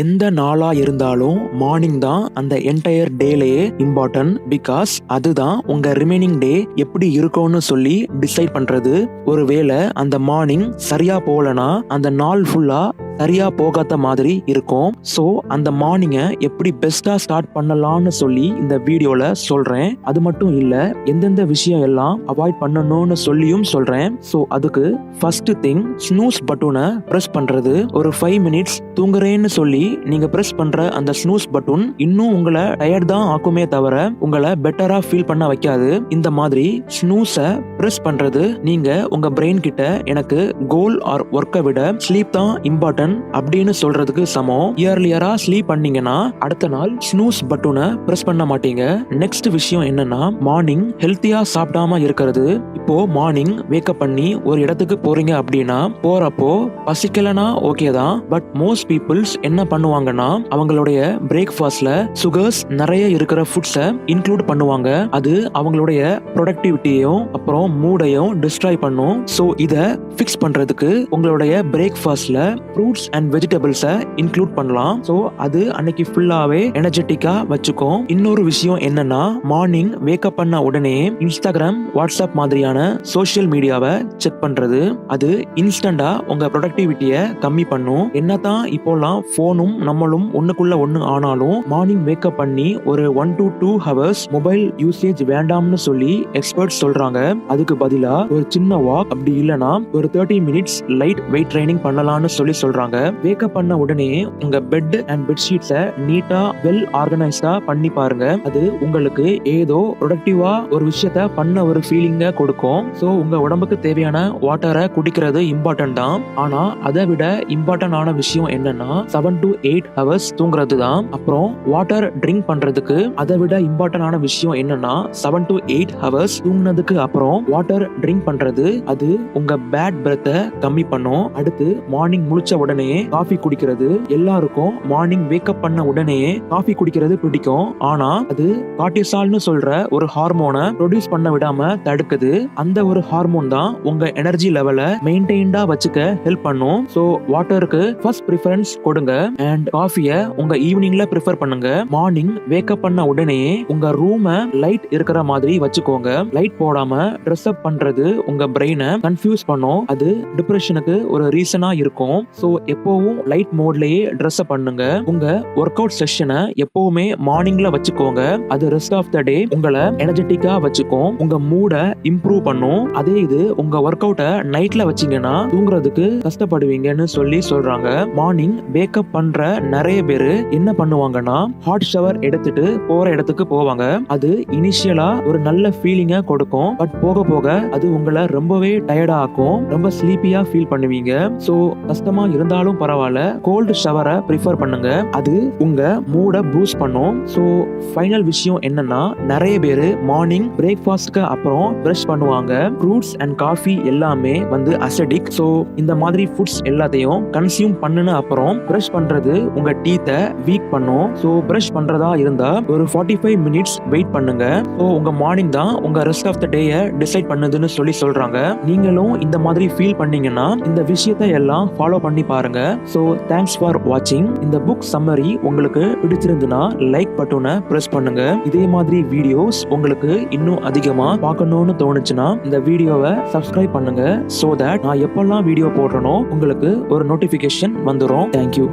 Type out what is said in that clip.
எந்த நாளா இருந்தாலும் மார்னிங் தான் அந்த என்டையர் டேலயே இம்பார்ட்டன்ட் பிகாஸ் அதுதான் உங்க ரிமைனிங் டே எப்படி இருக்கும்னு சொல்லி டிசைட் பண்றது. ஒருவேளை அந்த மார்னிங் சரியா போலனா அந்த நாள் ஃபுல்லா சரியா போகாத மாதிரி இருக்கும். ஸோ அந்த மார்னிங்கை எப்படி பெஸ்டா ஸ்டார்ட் பண்ணலாம்னு சொல்லி இந்த வீடியோல சொல்றேன். அது மட்டும் இல்ல எந்தெந்த விஷயம் எல்லாம் அவாய்ட் பண்ணணும்னு சொல்லியும் சொல்றேன். ஸோ அதுக்கு ஃபர்ஸ்ட் திங் ஸ்னூஸ் பட்டனை பிரஸ் பண்றது. ஒரு ஃபைவ் மினிட்ஸ் தூங்குறேன்னு சொல்லி நீங்க பிரஸ் பண்ற அந்த ஸ்னூஸ் பட்டன் இன்னும் உங்களை டயர்ட் தான் ஆக்குமே தவிர உங்களை பெட்டரா ஃபீல் பண்ண வைக்காது. இந்த மாதிரி ஸ்னூஸை பிரஸ் பண்றது நீங்க உங்க பிரெயின் கிட்ட எனக்கு கோல் ஆர் ஒர்க்கை விட ஸ்லீப் தான் இம்பார்ட்டன்ட் அப்படின்னு சொல்றதுக்கு சமம். இயர்லியரா ஸ்லீப் பண்ணீங்கன்னா அடுத்த நாள் ஸ்னூஸ் பட்டனை பிரஸ் பண்ண மாட்டீங்க. நெக்ஸ்ட் விஷயம் என்னன்னா மார்னிங் ஹெல்த்தியா சாப்பிடாம இருக்கிறது. இப்போ மார்னிங் வேக்கப் பண்ணி ஒரு இடத்துக்கு போறீங்க அப்படின்னா போறப்போ பசிக்கலனா ஓகே தான். பட் மோஸ்ட் பீப்புள்ஸ் என்ன பண்ணுவாங்கன்னா அவங்களுடைய பிரேக்ஃபாஸ்ட்ல சுகர்ஸ் நிறைய இருக்கிற ஃபுட்ஸை இன்க்ளூட் பண்ணுவாங்க. அது அவங்களுடைய ப்ரொடக்டிவிட்டியையும் அப்புறம் மூடையும் டிஸ்ட்ராய் பண்ணும். ஸோ இதை ஃபிக்ஸ் பண்றதுக்கு உங்களுடைய பிரேக்ஃபாஸ்ட்ல ஃப்ரூட்ஸ் அண்ட் வெஜிடபிள்ஸை இன்க்ளூட் பண்ணலாம். ஸோ அது அன்னைக்கு ஃபுல்லாகவே எனர்ஜெட்டிக்காக வச்சுக்கும். இன்னொரு விஷயம் என்னன்னா மார்னிங் வேக்கப் பண்ண உடனே இன்ஸ்டாகிராம் வாட்ஸ்அப் மாதிரியான சோஷியல் மீடியாவை செக் பண்ணுறது அது இன்ஸ்டண்டாக உங்கள் ப்ரொடக்டிவிட்டியை கம்மி பண்ணும். என்னதான் இப்போலாம் ஃபோனும் நம்மளும் ஒன்றுக்குள்ள ஒன்று ஆனாலும் மார்னிங் வேக்கப் பண்ணி ஒரு one to two hours mobile usage வேண்டாம்னு சொல்லி எக்ஸ்பர்ட்ஸ் சொல்றாங்க. அதுக்கு பதிலாக ஒரு சின்ன வாக் அப்படி இல்லைனா ஒரு thirty minutes light weight training பண்ணலாம்னு சொல்லி சொல்றாங்க. வேக்கப் பண்ண உடனே உங்க பெட் அண்ட் பெட்ஷீட்ஸை நீட்டா வெல் ஆர்கனைஸ்டா பண்ணி பாருங்க. அது உங்களுக்கு ஏதோ ப்ரொடக்டிவா ஒரு விஷயத்த பண்ண ஒரு ஃபீலிங்க கொடுக்கும். ஸோ உங்க உடம்புக்கு தேவையான வாட்டரை குடிக்கிறது இம்பார்ட்டன்ட் தான். ஆனா அதை விட இம்பார்ட்டன்ட் ஆன விஷயம் என்னன்னா செவன் டு எயிட் ஹவர்ஸ் தூங்குறது தான். அப்புறம் வாட்டர் ட்ரிங்க் பண்றதுக்கு அதை விட இம்பார்ட்டன்ட் ஆன விஷயம் என்னன்னா செவன் டு எயிட் ஹவர்ஸ் தூங்கினதுக்கு அப்புறம் வாட்டர் ட்ரிங்க் பண்றது. அது உங்க பேட் பிரெத்தை கம்மி பண்ணும். அடுத்து மார்னிங் முழிச்ச உடனே உடனே காஃபி குடிக்கிறது. எல்லாருக்கும் மார்னிங் வேக்கப் பண்ண உடனே காஃபி குடிக்கிறது பிடிக்கும். ஆனா அது கார்டிசால்னு சொல்ற ஒரு ஹார்மோனை ப்ரொடியூஸ் பண்ண விடாம தடுக்குது. அந்த ஒரு ஹார்மோன் தான் உங்க எனர்ஜி லெவலை மெயின்டைன்டா வச்சுக்க ஹெல்ப் பண்ணும். ஸோ வாட்டருக்கு ஃபர்ஸ்ட் ப்ரிஃபரன்ஸ் கொடுங்க. அண்ட் காஃபியை உங்க ஈவினிங்ல ப்ரிஃபர் பண்ணுங்க. மார்னிங் வேக்கப் பண்ண உடனே உங்க ரூமை லைட் இருக்கிற மாதிரி வச்சுக்கோங்க. லைட் போடாம ட்ரெஸ் அப் பண்றது உங்க பிரெயினை கன்ஃபியூஸ் பண்ணும். அது டிப்ரெஷனுக்கு ஒரு ரீசனா இருக்கும். ஸோ எப்பவும் லைட் மோட்லயே ட்ரெஸ் பண்ணுங்க. உங்க ஒர்க் அவுட் செஷனை எப்பவுமே மார்னிங்ல வச்சுக்கோங்க. அது ரெஸ்ட் ஆஃப் த டே உங்களை எனர்ஜெட்டிக்கா வச்சுக்கும். உங்க மூட இம்ப்ரூவ் பண்ணும். அதே இது உங்க ஒர்க் அவுட்டை நைட்ல வச்சீங்கன்னா தூங்குறதுக்கு கஷ்டப்படுவீங்கன்னு சொல்லி சொல்றாங்க. மார்னிங் வேக்கப் பண்ற நிறைய பேரு என்ன பண்ணுவாங்கன்னா ஹாட் ஷவர் எடுத்துட்டு போற இடத்துக்கு போவாங்க. அது இனிஷியலா ஒரு நல்ல ஃபீலிங்க கொடுக்கும். பட் போக போக அது உங்களை ரொம்பவே டயர்டா ஆக்கும். ரொம்ப ஸ்லீப்பியா ஃபீல் பண்ணுவீங்க. ஸோ கஷ்டமா இருந்தாலும் பரவாயில்ல. கோல்டு ஷவரை ப்ரிஃபர் பண்ணுங்க. அது உங்க மூட பூஸ்ட் பண்ணும். ஸோ ஃபைனல் விஷயம் என்னன்னா நிறைய பேர் மார்னிங் பிரேக்ஃபாஸ்ட்க்கு அப்புறம் ப்ரஷ் பண்ணுவாங்க. ஃப்ரூட்ஸ் அண்ட் காஃபி எல்லாமே வந்து அசடிக் ஸோ இந்த மாதிரி ஃபுட்ஸ் எல்லாத்தையும் கன்சியூம் பண்ணுன அப்புறம் ப்ரஷ் பண்றது உங்க டீத்தை வீக் பண்ணும். ஸோ ப்ரஷ் பண்றதா இருந்தா ஒரு ஃபார்ட்டி ஃபைவ் மினிட்ஸ் வெயிட் பண்ணுங்க. ஸோ உங்க மார்னிங் தான் உங்க ரெஸ்ட் ஆஃப் த டேயை டிசைட் பண்ணுதுன்னு சொல்லி சொல்றாங்க. நீங்களும் இந்த மாதிரி ஃபீல் பண்ணீங்கன்னா இந்த விஷயத்தை எல்லாம் ஃபாலோ பண்ணி பாருங்க. ஸோ தேங்க்ஸ் ஃபார் வாட்சிங் இந்த புக் சம்மரி உங்களுக்கு பிடிச்சிருந்துன்னா லைக் பட்டனை ப்ரெஸ் பண்ணுங்க. இதே மாதிரி வீடியோஸ் உங்களுக்கு இன்னும் அதிகமா பார்க்கணும்னு தோணுச்சுன்னா இந்த வீடியோவை சப்ஸ்கிரைப் பண்ணுங்க. ஸோ தட் நான் எப்பெல்லாம் வீடியோ போடுறனோ உங்களுக்கு ஒரு நோட்டிஃபிகேஷன் வந்துடும் தேங்க்யூ